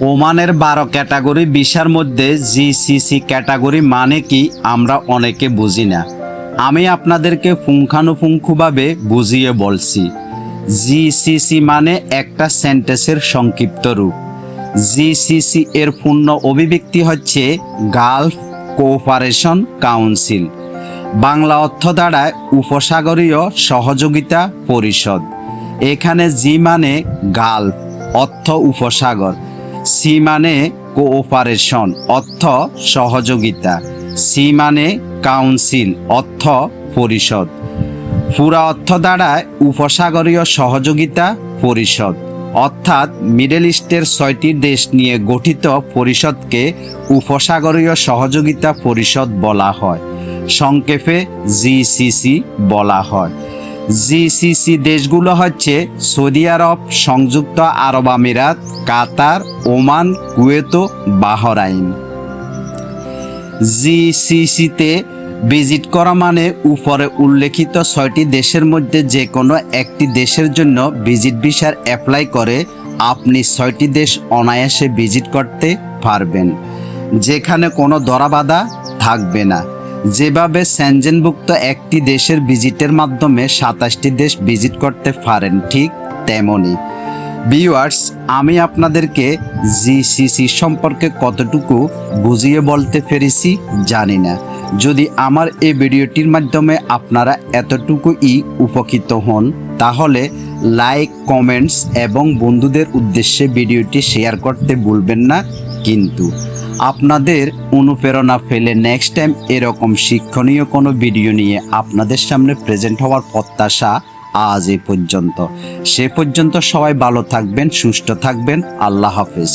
ওমানের বারো ক্যাটাগরি বিশার মধ্যে জি জিসিসি ক্যাটাগরি মানে কি আমরা অনেকে বুঝি না। আমি আপনাদেরকে পুঙ্খানুপুঙ্খভাবে বুঝিয়ে বলছি। জি জিসিসি মানে একটা সেন্টেন্সের সংক্ষিপ্ত রূপ। জি জিসিসি এর পূর্ণ অভিব্যক্তি হচ্ছে গালফ কোঅপারেশন কাউন্সিল। বাংলা অর্থ দাঁড়ায় উপসাগরীয় সহযোগিতা পরিষদ। এখানে জি মানে গালফ। অর্থ উপসাগর। সি মানে কোঅপারেশন অর্থ সহযোগিতা। সি মানে কাউন্সিল অর্থ পরিষদ। পুরা অর্থ দ্বারায় উপসাগরীয় সহযোগিতা, পরিষদ। অর্থাৎ মিডল ইস্টের ছয়টি দেশ নিয়ে গঠিত পরিষদকে উপসাগরীয় সহযোগিতা পরিষদ বলা হয়। সংক্ষেপে জিসিসি বলা হয়। জিসিসি দেশগুলো হচ্ছে সৌদি আরব, সংযুক্ত আরব আমিরাত, কাতার, ওমান, কুয়েত, বাহরাইন। জিসিসিতে ভিজিট করা মানে উপরে উল্লেখিত ছয়টি দেশের মধ্যে যে কোনো একটি দেশের জন্য ভিজিট ভিসার অ্যাপ্লাই করে আপনি ছয়টি দেশ অনায়াসে ভিজিট করতে পারবেন, যেখানে কোনো দরাবাধা থাকবে না। যেভাবে স্যানজেনভুক্ত একটি দেশের ভিজিটের মাধ্যমে সাতাশটি দেশ ভিজিট করতে পারেন, ঠিক তেমনই ভিউয়ার্স, আমি আপনাদেরকে জিসিসি সম্পর্কে কতটুকু বুঝিয়ে বলতে পেরেছি জানি না। যদি আমার এই ভিডিওটির মাধ্যমে আপনারা এতটুকুই উপকৃত হন, তাহলে লাইক, কমেন্টস এবং বন্ধুদের উদ্দেশ্যে ভিডিওটি শেয়ার করতে ভুলবেন না, কিন্তু। আপনাদের অনুপ্রেরণা ফেলে নেক্সট টাইম এরকম শিক্ষণীয় কোনো ভিডিও নিয়ে আপনাদের সামনে প্রেজেন্ট হওয়ার প্রত্যাশা আজ এ পর্যন্ত। সে পর্যন্ত সবাই ভালো থাকবেন, সুস্থ থাকবেন। আল্লাহ হাফেজ।